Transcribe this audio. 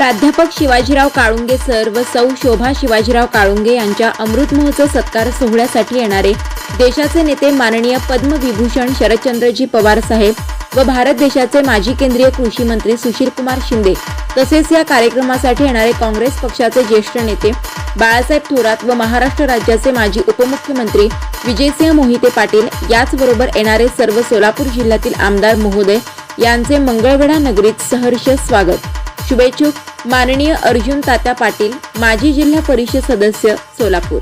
प्राध्यापक शिवाजीराव काळुंगे सर व सौ शोभा शिवाजीराव काळुंगे यांच्या अमृत महोत्सव सत्कार सोहळ्यासाठी येणारे देशाचे नेते माननीय पद्मविभूषण शरदचंद्रजी पवार साहेब व भारत देशाचे माजी केंद्रीय कृषी मंत्री सुशीलकुमार शिंदे तसेच या कार्यक्रमासाठी येणारे काँग्रेस पक्षाचे ज्येष्ठ नेते बाळासाहेब थोरात व महाराष्ट्र राज्याचे माजी उपमुख्यमंत्री विजयसिंह मोहिते पाटील याचबरोबर येणारे सर्व सोलापूर जिल्ह्यातील आमदार महोदय यांचे मंगळवेढा नगरीत सहर्ष स्वागत. शुभेच्छुक. माननीय अर्जुन तात्या पाटील माजी जिल्हा परिषद सदस्य सोलापूर.